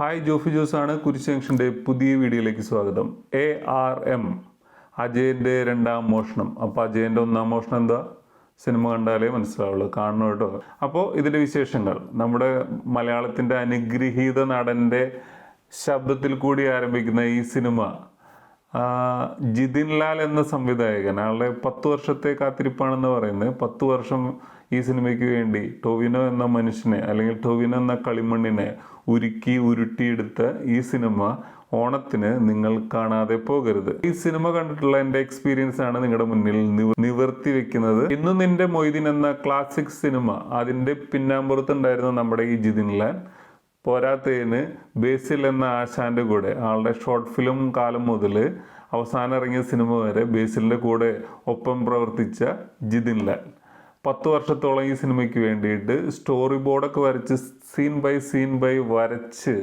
Hi Jofi Jose ആണ് കുരിശ് ജംഗ്ഷന്റെ പുതിയ വീഡിയോയിലേക്ക് സ്വാഗതം. എ ആർ എം അജയന്റെ രണ്ടാം മോഷണം. അപ്പോൾ അജയന്റെ ഒന്നാം മോഷണം എന്താ? സിനിമ കണ്ടാലേ മനസ്സിലാവുള്ളൂ. കാണണം കേട്ടോ. അപ്പോൾ ഇതിന്റെ വിശേഷങ്ങൾ. നമ്മുടെ മലയാളത്തിന്റെ അനുഗ്രഹീത നടന്റെ ശബ്ദത്തിൽ കൂടി ആരംഭിക്കുന്ന ഈ സിനിമ ജിതിൻ ലാൽ എന്ന സംവിധായകൻ ആളുടെ പത്ത് വർഷത്തെ കാത്തിരിപ്പാണെന്ന് പറയുന്നത് പത്ത് വർഷം ഈ സിനിമയ്ക്ക് വേണ്ടി ടൊവിനോ എന്ന മനുഷ്യനെ അല്ലെങ്കിൽ ടൊവിനോ എന്ന കളിമണ്ണിനെ ഉരുക്കി ഉരുട്ടിയെടുത്ത ഈ സിനിമ ഓണത്തിന് നിങ്ങൾ കാണാതെ പോകരുത്. ഈ സിനിമ കണ്ടിട്ടുള്ള എന്റെ എക്സ്പീരിയൻസ് ആണ് നിങ്ങളുടെ മുന്നിൽ നിവർത്തി വെക്കുന്നത്. ഇന്ന് നിന്റെ മൊയ്തീൻ എന്ന ക്ലാസിക് സിനിമ അതിന്റെ പിന്നാമ്പുറത്തുണ്ടായിരുന്ന നമ്മുടെ ഈ ജിതിൻ ലാൽ പോരാത്തതിന് ബേസിൽ എന്ന ആശാന്റെ കൂടെ ആളുടെ ഷോർട്ട് ഫിലിം കാലം മുതൽ അവസാനം ഇറങ്ങിയ സിനിമ വരെ ബേസിലിന്റെ കൂടെ ഒപ്പം പ്രവർത്തിച്ച ജിതിൻ ലാൽ പത്ത് വർഷത്തോളം ഈ സിനിമയ്ക്ക് വേണ്ടിയിട്ട് സ്റ്റോറി ബോർഡൊക്കെ വരച്ച് സീൻ ബൈ സീൻ ബൈ വരച്ച്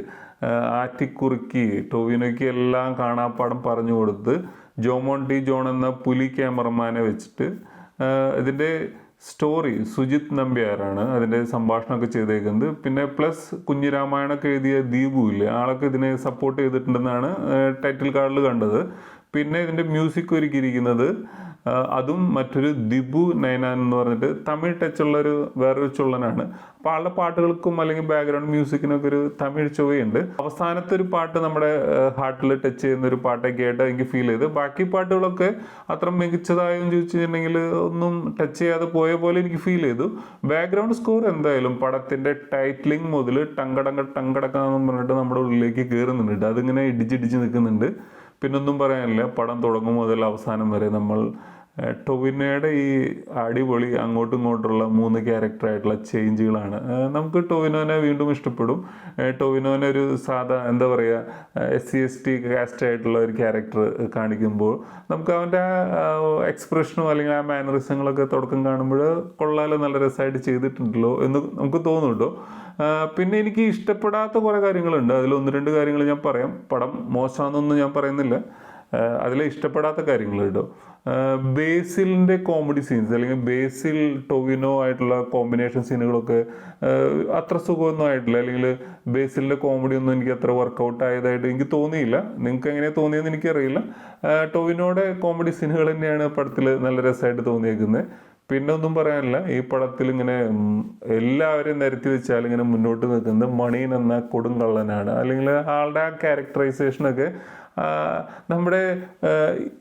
ആറ്റിക്കുറുക്കി ടോവിനോയ്ക്ക് എല്ലാം കാണാപ്പാടം പറഞ്ഞു കൊടുത്ത് ജോമോൺ ടി ജോൺ എന്ന പുലി ക്യാമറമാനെ വെച്ചിട്ട് ഇതിന്റെ സ്റ്റോറി. സുജിത് നമ്പ്യാരാണ് അതിന്റെ സംഭാഷണമൊക്കെ ചെയ്തേക്കുന്നത്. പിന്നെ പ്ലസ് കുഞ്ഞിരാമായണൊക്കെ എഴുതിയ ദീപു ഇല്ലേ ആളൊക്കെ ഇതിനെ സപ്പോർട്ട് ചെയ്തിട്ടുണ്ടെന്നാണ് ടൈറ്റിൽ കാർഡിൽ കണ്ടത്. പിന്നെ ഇതിന്റെ മ്യൂസിക് ഒരുക്കിയിരിക്കുന്നത് അതും മറ്റൊരു ദിബു നൈനാൻ എന്ന് പറഞ്ഞിട്ട് തമിഴ് ടച്ചുള്ള ഒരു വേറൊരു ചുള്ളനാണ്. അപ്പോൾ ആളുടെ പാട്ടുകൾക്കും അല്ലെങ്കിൽ ബാക്ക്ഗ്രൗണ്ട് മ്യൂസിക്കിനൊക്കെ ഒരു തമിഴ് ചുവയുണ്ട് അവസാനത്തെ ഒരു പാട്ട് നമ്മുടെ ഹാർട്ടിൽ ടച്ച് ചെയ്യുന്ന ഒരു പാട്ടൊക്കെ ആയിട്ട് എനിക്ക് ഫീൽ ചെയ്ത് ബാക്കി പാട്ടുകളൊക്കെ അത്ര മികച്ചതായെന്ന് ചോദിച്ചിട്ടുണ്ടെങ്കിൽ ഒന്നും ടച്ച് ചെയ്യാതെ പോയ പോലെ എനിക്ക് ഫീൽ ചെയ്തു. ബാക്ക്ഗ്രൗണ്ട് സ്കോർ എന്തായാലും പടത്തിന്റെ ടൈറ്റിലിംഗ് മുതൽ ടങ്കടങ്ക എന്ന് പറഞ്ഞിട്ട് നമ്മുടെ ഉള്ളിലേക്ക് കയറുന്നുണ്ട് അതിങ്ങനെ ഇടിച്ചിടിച്ച് നിൽക്കുന്നുണ്ട്. പിന്നൊന്നും പറയാനില്ല. പടം തുടങ്ങും മുതൽ അവസാനം വരെ നമ്മൾ ടൊവിനോയുടെ ഈ അടിപൊളി അങ്ങോട്ടും ഇങ്ങോട്ടുള്ള മൂന്ന് ക്യാരക്ടറായിട്ടുള്ള ചേഞ്ചുകളാണ്. നമുക്ക് ടൊവിനോനെ വീണ്ടും ഇഷ്ടപ്പെടും. ടൊവിനോനെ ഒരു സാധാ എന്താ പറയുക S C S T caste ആയിട്ടുള്ള ഒരു ക്യാരക്ടർ കാണിക്കുമ്പോൾ നമുക്ക് അവന്റെ ആ എക്സ്പ്രഷനും അല്ലെങ്കിൽ ആ മാനറിസങ്ങളൊക്കെ തുടക്കം കാണുമ്പോൾ കൊള്ളാലോ നല്ല രസമായിട്ട് ചെയ്തിട്ടുണ്ടല്ലോ എന്ന് നമുക്ക് തോന്നുന്നുണ്ടോ? പിന്നെ എനിക്ക് ഇഷ്ടപ്പെടാത്ത കുറേ കാര്യങ്ങളുണ്ട്. അതിൽ ഒന്ന് രണ്ട് കാര്യങ്ങൾ ഞാൻ പറയാം. പടം മോശമാണെന്നൊന്നും ഞാൻ പറയുന്നില്ല. അതിൽ ഇഷ്ടപ്പെടാത്ത കാര്യങ്ങൾ കേട്ടോ ബേസിലിന്റെ കോമഡി സീൻസ് അല്ലെങ്കിൽ ബേസിൽ ടൊവിനോ ആയിട്ടുള്ള കോമ്പിനേഷൻ സീനുകളൊക്കെ അത്ര സുഖമൊന്നും ആയിട്ടില്ല. അല്ലെങ്കിൽ ബേസിലിന്റെ കോമഡി ഒന്നും എനിക്ക് അത്ര വർക്കൗട്ട് ആയതായിട്ട് എനിക്ക് തോന്നിയില്ല. നിങ്ങൾക്ക് എങ്ങനെ തോന്നിയെന്ന് എനിക്കറിയില്ല. ടൊവിനോയുടെ കോമഡി സീനുകൾ തന്നെയാണ് പടത്തിൽ നല്ല രസമായിട്ട് തോന്നിയേക്കുന്നത് പിന്നെ ഒന്നും പറയാനില്ല. ഈ പടത്തിൽ ഇങ്ങനെ എല്ലാവരെയും നിരത്തി വെച്ചാൽ ഇങ്ങനെ മുന്നോട്ട് നിൽക്കുന്നത് മണീൻ എന്ന കൊടുങ്കള്ളനാണ് അല്ലെങ്കിൽ ആളുടെ ആ ക്യാരക്ടറൈസേഷനൊക്കെ നമ്മുടെ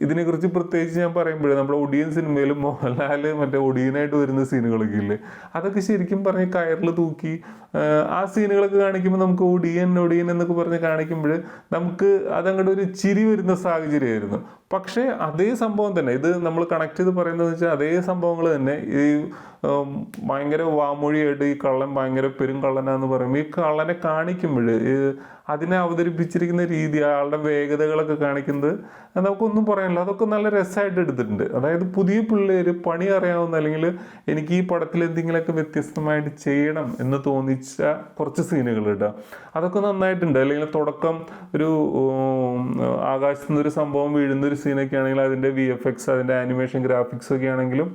ഇതിനെക്കുറിച്ച് പ്രത്യേകിച്ച് ഞാൻ പറയുമ്പോൾ നമ്മുടെ ഒടിയൻ സിനിമയിലും മോഹൻലാൽ മറ്റേ ഒടിയനായിട്ട് വരുന്ന സീനുകളൊക്കെ ഇല്ലേ? അതൊക്കെ ശരിക്കും പറഞ്ഞ് കയറിൽ തൂക്കി ആ, സീനുകളൊക്കെ കാണിക്കുമ്പോൾ നമുക്ക് ഒടിയൻ ഒടിയൻ എന്നൊക്കെ പറഞ്ഞ് കാണിക്കുമ്പോൾ നമുക്ക് അതങ്ങോട്ട് ഒരു ചിരി വരുന്ന സാഹചര്യമായിരുന്നു. പക്ഷേ അതേ സംഭവം തന്നെ. ഇത് നമ്മൾ കണക്ട് ചെയ്ത് പറയുന്നത് വെച്ചാൽ അതേ സംഭവങ്ങൾ തന്നെ. ഈ ഭയങ്കര വാമൊഴിയായിട്ട് ഈ കള്ളൻ ഭയങ്കര പെരും കള്ളനാന്ന് പറയുമ്പോൾ ഈ കള്ളനെ കാണിക്കുമ്പോൾ അതിനെ അവതരിപ്പിച്ചിരിക്കുന്ന രീതി ആളുടെ വേഗതകളൊക്കെ കാണിക്കുന്നത് നമുക്കൊന്നും പറയാനില്ല. അതൊക്കെ നല്ല രസമായിട്ട് എടുത്തിട്ടുണ്ട്. അതായത് പുതിയ പിള്ളേർ പണി അറിയാവുന്ന അല്ലെങ്കിൽ എനിക്ക് ഈ പടത്തിൽ എന്തെങ്കിലുമൊക്കെ വ്യത്യസ്തമായിട്ട് ചെയ്യണം എന്ന് തോന്നിച്ച കുറച്ച് സീനുകൾ കേട്ടോ അതൊക്കെ നന്നായിട്ടുണ്ട്. അല്ലെങ്കിൽ തുടക്കം ഒരു ആകാശത്തു ആകാശത്ത് നിന്ന് ഒരു സംഭവം വീഴുന്ന ഒരു സീനൊക്കെ ആണെങ്കിൽ അതിന്റെ വി എഫ് എക്സ് അതിന്റെ ആനിമേഷൻ ഗ്രാഫിക്സ് ഒക്കെ ആണെങ്കിലും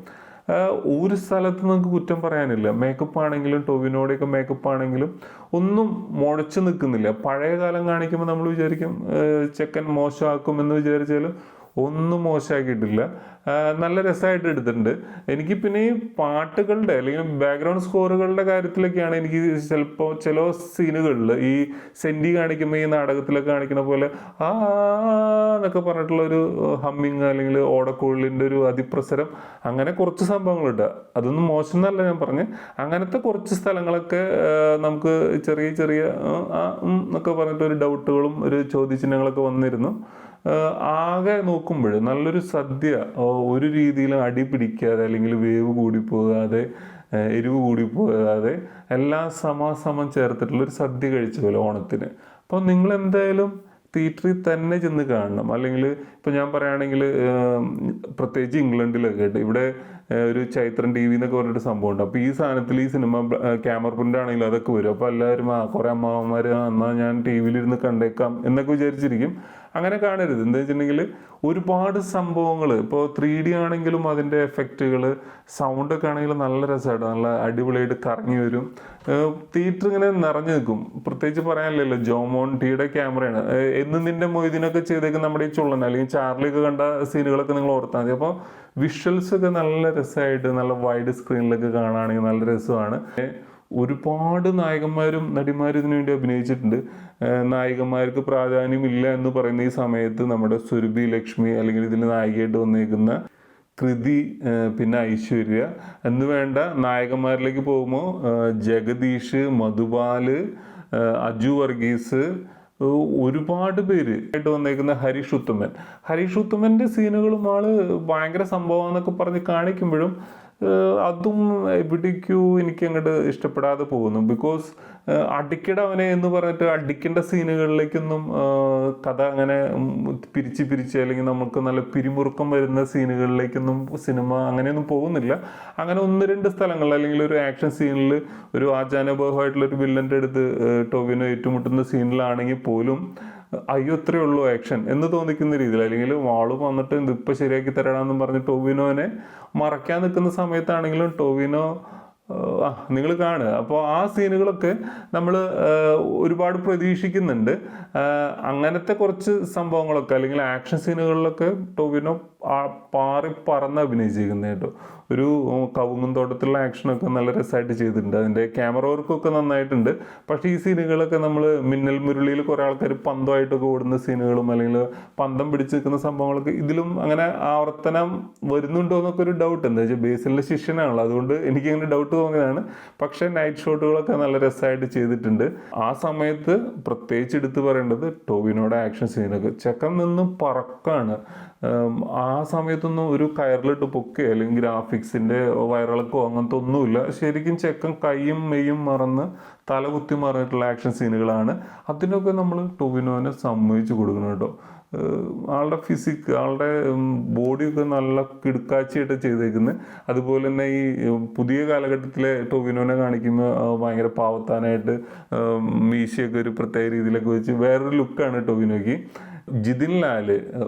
ഒരു സ്ഥലത്ത് നമുക്ക് കുറ്റം പറയാനില്ല. മേക്കപ്പ് ആണെങ്കിലും ടോവിനോടെയൊക്കെ മേക്കപ്പ് ആണെങ്കിലും ഒന്നും മുഴച്ചു നിൽക്കുന്നില്ല. പഴയ കാലം കാണിക്കുമ്പോൾ നമ്മൾ വിചാരിക്കും ചെക്കൻ മോശമാക്കുമെന്ന് വിചാരിച്ചാലും ഒന്നും മോശമാക്കിയിട്ടില്ല നല്ല രസമായിട്ട് എടുത്തിട്ടുണ്ട്. എനിക്ക് പിന്നെ ഈ പാട്ടുകളുടെ അല്ലെങ്കിൽ ബാക്ക്ഗ്രൗണ്ട് സ്കോറുകളുടെ കാര്യത്തിലൊക്കെയാണ് എനിക്ക് ചിലപ്പോൾ ചില സീനുകളിൽ ഈ സെന്റി കാണിക്കുമ്പോൾ ഈ നാടകത്തിലൊക്കെ കാണിക്കുന്ന പോലെ ആ എന്നൊക്കെ പറഞ്ഞിട്ടുള്ള ഒരു ഹമ്മിങ് അല്ലെങ്കിൽ ഓടക്കുഴലിന്റെ ഒരു അതിപ്രസരം. അങ്ങനെ കുറച്ച് സംഭവങ്ങളുണ്ട്. അതൊന്നും മോശം എന്നല്ല ഞാൻ പറഞ്ഞ്. അങ്ങനത്തെ കുറച്ച് സ്ഥലങ്ങളൊക്കെ നമുക്ക് ചെറിയ ചെറിയ എന്നൊക്കെ പറഞ്ഞിട്ട് ഒരു ഡൗട്ടുകളും ഒരു ചോദ്യചിഹ്നങ്ങളൊക്കെ വന്നിരുന്നു. ആകെ നോക്കുമ്പോൾ നല്ലൊരു സദ്യ ഒരു രീതിയിലും അടി പിടിക്കാതെ അല്ലെങ്കിൽ വേവ് കൂടി പോകാതെ എരിവ് കൂടി പോകാതെ എല്ലാം സമാസമം ചേർത്തിട്ടുള്ളൊരു സദ്യ കഴിച്ച പോലെ ഓണത്തിന്. അപ്പോൾ നിങ്ങൾ എന്തായാലും തിയേറ്ററിൽ തന്നെ ചെന്ന് കാണണം. അല്ലെങ്കിൽ ഇപ്പോൾ ഞാൻ പറയുകയാണെങ്കിൽ പ്രത്യേകിച്ച് ഇംഗ്ലണ്ടിലൊക്കെ ആയിട്ട് ഇവിടെ ഒരു ചൈത്രൻ ടി വി എന്നൊക്കെ പറഞ്ഞിട്ട് സംഭവമുണ്ട്. അപ്പോൾ ഈ സാധനത്തിൽ ഈ സിനിമ ക്യാമറ പ്രിന്റ് ആണെങ്കിലും അതൊക്കെ വരും. അപ്പോൾ എല്ലാവരും ആ കുറേ അമ്മാവന്മാർ എന്നാൽ ഞാൻ ടി വിയിലിരുന്ന് കണ്ടേക്കാം എന്നൊക്കെ വിചാരിച്ചിരിക്കും. അങ്ങനെ കാണരുത്. എന്താ വെച്ചിട്ടുണ്ടെങ്കിൽ ഒരുപാട് സംഭവങ്ങൾ ഇപ്പോൾ ത്രീ ഡി ആണെങ്കിലും അതിന്റെ എഫക്റ്റുകൾ സൗണ്ടൊക്കെ ആണെങ്കിലും നല്ല രസമായിട്ട് നല്ല അടിപൊളിയായിട്ട് കറങ്ങി വരും. തിയേറ്റർ ഇങ്ങനെ നിറഞ്ഞു നിൽക്കും. പ്രത്യേകിച്ച് പറയാനില്ലല്ലോ ജോമോൺ ടിയുടെ ക്യാമറയാണ്. എന്ന് നിന്റെ മൊയ്തീനൊക്കെ ചെയ്തേക്കും നമ്മുടെ ഈ ചുള്ളൻ അല്ലെങ്കിൽ ചാർലിയൊക്കെ കണ്ട സീനുകളൊക്കെ നിങ്ങൾ ഓർത്താൽ മതി. അപ്പോൾ വിഷ്വൽസ് ഒക്കെ നല്ല രസമായിട്ട് നല്ല വൈഡ് സ്ക്രീനിലൊക്കെ കാണുകയാണെങ്കിൽ നല്ല രസമാണ്. ഒരുപാട് നായകന്മാരും നടിമാരും ഇതിനു വേണ്ടി അഭിനയിച്ചിട്ടുണ്ട്. നായകന്മാർക്ക് പ്രാധാന്യമില്ല എന്ന് പറയുന്ന ഈ സമയത്ത് നമ്മുടെ സുരഭി ലക്ഷ്മി അല്ലെങ്കിൽ ഇതിൽ നായികയായിട്ട് വന്നേക്കുന്ന കൃതി പിന്നെ ഐശ്വര്യ. എന്ന് വേണ്ട നായകന്മാരിലേക്ക് പോകുമ്പോൾ ജഗദീഷ് മധുപാൽ അജു വർഗീസ് ഒരുപാട് പേര് ആയിട്ട് വന്നേക്കുന്ന ഹരീഷ് ഉത്തമൻ. ഹരീഷ് ഉത്തമന്റെ സീനുകളും ആൾ ഭയങ്കര സംഭവം എന്നൊക്കെ പറഞ്ഞ് കാണിക്കുമ്പോഴും അതും എവിടേക്കോ എനിക്ക് അങ്ങോട്ട് ഇഷ്ടപ്പെടാതെ പോകുന്നു. ബിക്കോസ് അടിക്കട അവനെ എന്ന് പറഞ്ഞിട്ട് അടിക്കേണ്ട സീനുകളിലേക്കൊന്നും കഥ അങ്ങനെ പിരിച്ച് പിരിച്ച് അല്ലെങ്കിൽ നമുക്ക് നല്ല പിരിമുറുക്കം വരുന്ന സീനുകളിലേക്കൊന്നും സിനിമ അങ്ങനെയൊന്നും പോകുന്നില്ല. അങ്ങനെ ഒന്ന് രണ്ട് സ്ഥലങ്ങൾ അല്ലെങ്കിൽ ഒരു ആക്ഷൻ സീനിൽ ഒരു ആചാനബോഹമായിട്ടുള്ള ഒരു വില്ലന്റെ അടുത്ത് ടോവിനോ ഏറ്റുമുട്ടുന്ന സീനിലാണെങ്കിൽ പോലും അയ്യോ ഇത്രേ ഉള്ളൂ ആക്ഷൻ എന്ന് തോന്നിക്കുന്ന രീതിയിൽ. അല്ലെങ്കിൽ വാൾ വന്നിട്ട് ഇതിപ്പോൾ ശരിയാക്കി തരണമെന്നും പറഞ്ഞ് ടോവിനോനെ മറയ്ക്കാൻ നിൽക്കുന്ന സമയത്താണെങ്കിലും ടോവിനോ നിങ്ങൾ കാണുക. അപ്പോൾ ആ സീനുകളൊക്കെ നമ്മൾ ഒരുപാട് പ്രതീക്ഷിക്കുന്നുണ്ട്. അങ്ങനത്തെ കുറച്ച് സംഭവങ്ങളൊക്കെ അല്ലെങ്കിൽ ആക്ഷൻ സീനുകളിലൊക്കെ ടോവിനോ പാറി പറന്ന് അഭിനയിച്ചിരിക്കുന്നത് കേട്ടോ. ഒരു കവുങ്ങും തോട്ടത്തിലുള്ള ആക്ഷനൊക്കെ നല്ല രസമായിട്ട് ചെയ്തിട്ടുണ്ട്. അതിന്റെ ക്യാമറ വർക്കൊക്കെ നന്നായിട്ടുണ്ട്. പക്ഷേ ഈ സീനുകളൊക്കെ നമ്മൾ മിന്നൽ മുരളിയിൽ കുറേ ആൾക്കാർ പന്തമായിട്ടൊക്കെ ഓടുന്ന സീനുകളും അല്ലെങ്കിൽ പന്തം പിടിച്ച് നിൽക്കുന്ന സംഭവങ്ങളൊക്കെ ഇതിലും അങ്ങനെ ആവർത്തനം വരുന്നുണ്ടോ എന്നൊക്കെ ഒരു ഡൗട്ട് എന്താ വെച്ചാൽ ബേസിലെ ശിഷ്യനാണല്ലോ. അതുകൊണ്ട് എനിക്ക് അങ്ങനെ ഡൗട്ട് തോന്നിയതാണ്. പക്ഷേ നൈറ്റ് ഷോട്ടുകളൊക്കെ നല്ല രസമായിട്ട് ചെയ്തിട്ടുണ്ട്. ആ സമയത്ത് പ്രത്യേകിച്ച് എടുത്ത് പറയേണ്ടത് ടോവിനോടെ ആക്ഷൻ സീനൊക്കെ ചെക്കൻ നിന്ന് പറക്കാണ്. ആ സമയത്തൊന്നും ഒരു കയറിലിട്ട് പൊക്കുകയോ അല്ലെങ്കിൽ ഗ്രാഫിക്സിന്റെ വയറിളക്കോ അങ്ങനത്തെ ഒന്നുമില്ല. ശരിക്കും ചെക്കൻ കൈയും മെയ്യും മറന്ന് തലകുത്തി മറിഞ്ഞിട്ടുള്ള ആക്ഷൻ സീനുകളാണ് അതിനൊക്കെ നമ്മൾ ടൊവിനോനെ സമ്മതിച്ചു കൊടുക്കണം കേട്ടോ. ആളുടെ ഫിസിക് ആളുടെ ബോഡിയൊക്കെ നല്ല കിടുക്കാച്ചിയായിട്ട് ചെയ്തേക്കുന്നത് അതുപോലെ തന്നെ ഈ പുതിയ കാലഘട്ടത്തിലെ ടൊവിനോനെ കാണിക്കുമ്പോൾ ഭയങ്കര പാവത്താനായിട്ട് മീശയൊക്കെ ഒരു പ്രത്യേക രീതിയിലൊക്കെ വെച്ച് വേറൊരു ലുക്കാണ് ടൊവിനോയ്ക്ക്. ജിതിൻ ലാൽ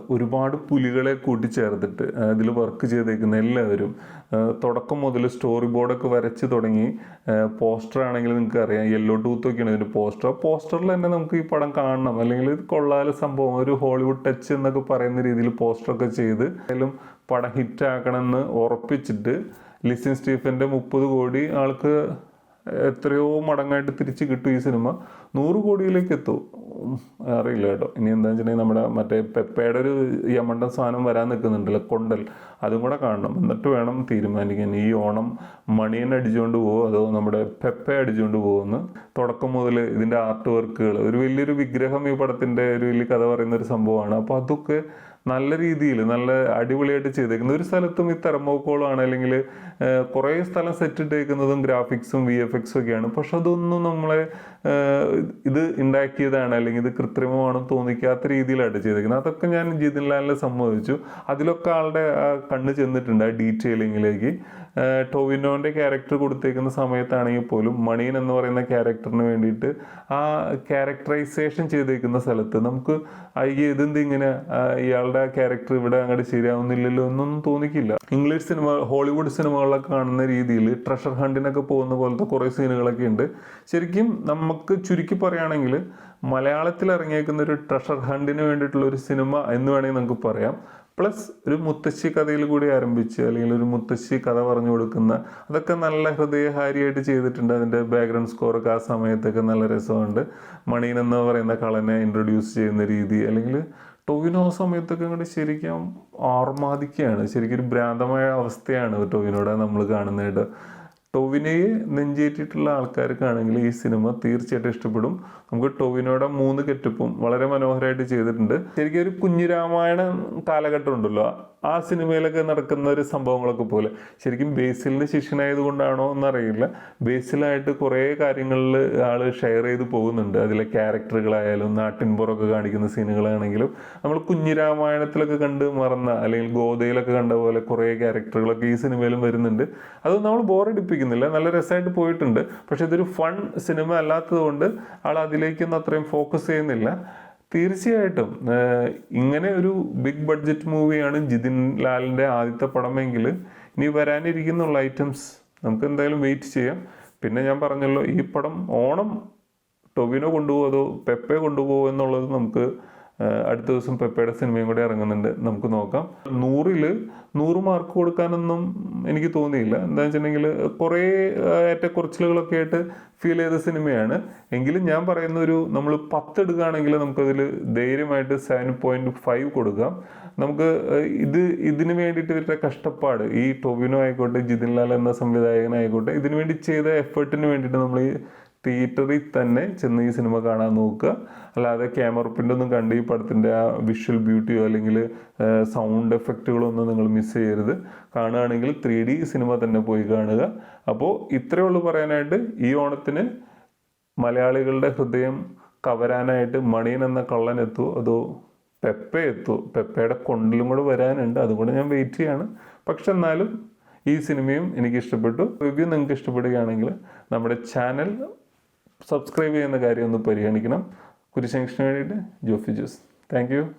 ഒരുപാട് പുലികളെ കൂട്ടിച്ചേർത്തിട്ട് ഇതിൽ വർക്ക് ചെയ്തേക്കുന്ന എല്ലാവരും തുടക്കം മുതൽ സ്റ്റോറി ബോർഡൊക്കെ വരച്ച് തുടങ്ങി പോസ്റ്റർ ആണെങ്കിൽ നിങ്ങൾക്ക് അറിയാം യെല്ലോ ടൂത്ത് ഒക്കെയാണ് ഇതിന്റെ പോസ്റ്റർ ആ പോസ്റ്ററിൽ തന്നെ നമുക്ക് ഈ പടം കാണണം. അല്ലെങ്കിൽ ഇത് കൊള്ളാല സംഭവം ഒരു ഹോളിവുഡ് ടച്ച് എന്നൊക്കെ പറയുന്ന രീതിയിൽ പോസ്റ്ററൊക്കെ ചെയ്ത് എന്തായാലും പടം ഹിറ്റ് ആക്കണമെന്ന് ഉറപ്പിച്ചിട്ട് ലിസിൻ സ്റ്റീഫന്റെ മുപ്പത് കോടി ആൾക്ക് എത്രയോ മടങ്ങായിട്ട് തിരിച്ച് കിട്ടും ഈ സിനിമ. നൂറ് കോടിയിലേക്ക് എത്തും. അറിയില്ല ഇനി എന്താ വെച്ചിട്ടുണ്ടെങ്കിൽ നമ്മുടെ മറ്റേ പെപ്പയുടെ ഒരു യമണ്ട സാധനം വരാൻ നിൽക്കുന്നുണ്ടല്ലോ കൊണ്ടൽ. അതും കൂടെ കാണണം. എന്നിട്ട് വേണം തീരുമാനിക്കാൻ. ഈ ഓണം മണിയൻ അടിച്ചുകൊണ്ട് പോകുമോ അതോ നമ്മുടെ പെപ്പ അടിച്ചുകൊണ്ട് പോകുമെന്ന് തുടക്കം മുതൽ ഇതിന്റെ ആർട്ട് വർക്കുകൾ ഒരു വലിയൊരു വിഗ്രഹം ഈ പടത്തിന്റെ ഒരു വലിയ കഥ പറയുന്ന ഒരു സംഭവമാണ്. അപ്പോൾ അതൊക്കെ നല്ല രീതിയിൽ നല്ല അടിപൊളിയായിട്ട് ചെയ്തേക്കുന്നത് ഒരു സ്ഥലത്തും ഈ തെർമോക്കോളാണ് അല്ലെങ്കിൽ കുറേ സ്ഥലം സെറ്റ് ഇട്ടേക്കുന്നതും ഗ്രാഫിക്സും വി എഫ് എക്സും ഒക്കെയാണ്. പക്ഷെ അതൊന്നും നമ്മളെ ഇത് ഉണ്ടാക്കിയതാണ്. അല്ലെങ്കിൽ ഇത് കൃത്രിമമാണെന്ന് തോന്നിക്കാത്ത രീതിയിലാണ് ചെയ്തിരിക്കുന്നത് അതൊക്കെ ഞാൻ ജിതിൻ ലാലിനെ സമ്മതിച്ചു. അതിലൊക്കെ ആളുടെ കണ്ണ് ചെന്നിട്ടുണ്ട് ആ ഡീറ്റെയിലിങ്ങിലേക്ക്. ടോവിനോന്റെ ക്യാരക്ടർ കൊടുത്തേക്കുന്ന സമയത്താണെങ്കിൽ പോലും മണിയൻ എന്ന് പറയുന്ന ക്യാരക്ടറിന് വേണ്ടിയിട്ട് ആ ക്യാരക്ടറൈസേഷൻ ചെയ്തേക്കുന്ന സ്ഥലത്ത് നമുക്ക് അയ്യേ ഇതെന്ത് ഇങ്ങനെ ഇയാളുടെ ക്യാരക്ടർ ഇവിടെ അങ്ങോട്ട് ശരിയാവുന്നില്ലല്ലോ എന്നൊന്നും തോന്നിക്കില്ല. ഇംഗ്ലീഷ് സിനിമ ഹോളിവുഡ് സിനിമകളൊക്കെ കാണുന്ന രീതിയിൽ ട്രഷർ ഹണ്ടിനൊക്കെ പോകുന്ന പോലത്തെ കുറേ സീനുകളൊക്കെ ഉണ്ട്. ശരിക്കും നമുക്ക് ചുരുക്കി പറയുകയാണെങ്കിൽ മലയാളത്തിൽ ഇറങ്ങിയേക്കുന്ന ഒരു ട്രഷർ ഹണ്ടിന് വേണ്ടിയിട്ടുള്ള ഒരു സിനിമ എന്ന് വേണമെങ്കിൽ നമുക്ക് പറയാം. പ്ലസ് ഒരു മുത്തശ്ശി കഥയിൽ കൂടി ആരംഭിച്ച് അല്ലെങ്കിൽ ഒരു മുത്തശ്ശി കഥ പറഞ്ഞു കൊടുക്കുന്ന അതൊക്കെ നല്ല ഹൃദയഹാരിയായിട്ട് ചെയ്തിട്ടുണ്ട്. അതിന്റെ ബാക്ക്ഗ്രൗണ്ട് സ്കോറൊക്കെ ആ സമയത്തൊക്കെ നല്ല രസമുണ്ട്. മണീൻ എന്ന് പറയുന്ന കളനെ ഇൻട്രൊഡ്യൂസ് ചെയ്യുന്ന രീതി അല്ലെങ്കിൽ ടോവിനോ ആ സമയത്തൊക്കെ അങ്ങോട്ട് ശരിക്കും ആർമാദിക്കുകയാണ്. ശരിക്കും ഒരു ഭ്രാന്തമായ അവസ്ഥയാണ് ടൊവിനോടെ നമ്മൾ കാണുന്നതായിട്ട് ടൊവിനയെ നെഞ്ചേറ്റിട്ടുള്ള ആൾക്കാർക്കാണെങ്കിൽ ഈ സിനിമ തീർച്ചയായിട്ടും ഇഷ്ടപ്പെടും. നമുക്ക് ടൊവിനോയുടെ മൂന്ന് കെറ്റപ്പും വളരെ മനോഹരമായിട്ട് ചെയ്തിട്ടുണ്ട്. ശരിക്കും ഒരു കുഞ്ഞിരാമായണ കാലഘട്ടം ഉണ്ടല്ലോ. ആ സിനിമയിലൊക്കെ നടക്കുന്ന ഒരു സംഭവങ്ങളൊക്കെ പോലെ. ശരിക്കും ബേസിലിന്റെ ശിഷ്യനായത് കൊണ്ടാണോ എന്നറിയില്ല. ബേസിലായിട്ട് കുറേ കാര്യങ്ങളിൽ ആൾ ഷെയർ ചെയ്ത് പോകുന്നുണ്ട്. അതിലെ ക്യാരക്ടറുകളായാലും നാട്ടിൻപുറമൊക്കെ കാണിക്കുന്ന സീനുകളാണെങ്കിലും നമ്മൾ കുഞ്ഞിരാമായണത്തിലൊക്കെ കണ്ട് മറന്ന അല്ലെങ്കിൽ ഗോതയിലൊക്കെ കണ്ട പോലെ കുറേ ക്യാരക്ടറുകളൊക്കെ ഈ സിനിമയിലും വരുന്നുണ്ട്. അത് നമ്മൾ ബോറടിപ്പിക്കുന്നില്ല. നല്ല രസമായിട്ട് പോയിട്ടുണ്ട്. പക്ഷെ ഇതൊരു ഫൺ സിനിമ അല്ലാത്തത് കൊണ്ട് ആൾ അതിലേക്കൊന്നും അത്രയും ഫോക്കസ് ചെയ്യുന്നില്ല. തീർച്ചയായിട്ടും. ഇങ്ങനെ ഒരു ബിഗ് ബഡ്ജറ്റ് മൂവിയാണ് ജിതിൻ ലാലിന്റെ ആദ്യത്തെ പടമെങ്കിൽ ഇനി വരാനിരിക്കുന്നുള്ള ഐറ്റംസ് നമുക്ക് എന്തായാലും വെയിറ്റ് ചെയ്യാം. പിന്നെ ഞാൻ പറഞ്ഞല്ലോ ഈ പടം ഓണം ടൊവിനോ കൊണ്ടുപോകുമോ അതോ പെപ്പെ കൊണ്ടുപോകുമോ എന്നുള്ളത് നമുക്ക് അടുത്ത ദിവസം പെപ്പയുടെ സിനിമയും കൂടെ ഇറങ്ങുന്നുണ്ട്. നമുക്ക് നോക്കാം. നൂറിൽ നൂറ് മാർക്ക് കൊടുക്കാനൊന്നും എനിക്ക് തോന്നിയില്ല. എന്താ വെച്ചിട്ടുണ്ടെങ്കിൽ കുറേ ഏറ്റക്കുറച്ചിലുകളൊക്കെ ആയിട്ട് ഫീൽ ചെയ്ത സിനിമയാണ്. എങ്കിലും ഞാൻ പറയുന്ന ഒരു നമ്മൾ പത്ത് എടുക്കുകയാണെങ്കിൽ നമുക്കതിൽ ധൈര്യമായിട്ട് സെവൻ പോയിന്റ് ഫൈവ് കൊടുക്കാം. നമുക്ക് ഇത് ഇതിന് വേണ്ടിയിട്ട് ഇവരുടെ കഷ്ടപ്പാട് ഈ ടൊവിനോ ആയിക്കോട്ടെ ജിതിൻലാൽ എന്ന സംവിധായകനായിക്കോട്ടെ ഇതിനു വേണ്ടി ചെയ്ത എഫേർട്ടിന് വേണ്ടിയിട്ട് നമ്മൾ ഈ തിയേറ്ററിൽ തന്നെ ചെന്ന് ഈ സിനിമ കാണാൻ നോക്കുക. അല്ലാതെ ക്യാമറ പ്രിന്റ് ഒന്നും കണ്ട് ഈ പടത്തിന്റെ ആ വിഷ്വൽ ബ്യൂട്ടിയോ അല്ലെങ്കിൽ സൗണ്ട് എഫക്റ്റുകളൊന്നും നിങ്ങൾ മിസ് ചെയ്യരുത്. കാണുകയാണെങ്കിൽ ത്രീ ഡി സിനിമ തന്നെ പോയി കാണുക. അപ്പോൾ ഇത്രയേ ഉള്ളൂ പറയാനായിട്ട്. ഈ ഓണത്തിന് മലയാളികളുടെ ഹൃദയം കവരാനായിട്ട് മണിയൻ എന്ന കള്ളൻ എത്തുമോ അതോ പെപ്പ എത്തുമോ പെപ്പയുടെ കൊണ്ടിലും കൂടെ വരാനുണ്ട്. അതുകൊണ്ട് ഞാൻ വെയിറ്റ് ചെയ്യാണ്. പക്ഷെ എന്നാലും ഈ സിനിമയും എനിക്ക് ഇഷ്ടപ്പെട്ടു റിവ്യൂ നിങ്ങൾക്ക് ഇഷ്ടപ്പെടുകയാണെങ്കിൽ നമ്മുടെ ചാനൽ സബ്സ്ക്രൈബ് ചെയ്യുന്ന കാര്യം ഒന്ന് പരിഗണിക്കണം. കുരിശങ്ഷന് വേണ്ടിയിട്ട് ജോഫി ജോസ്. Thank you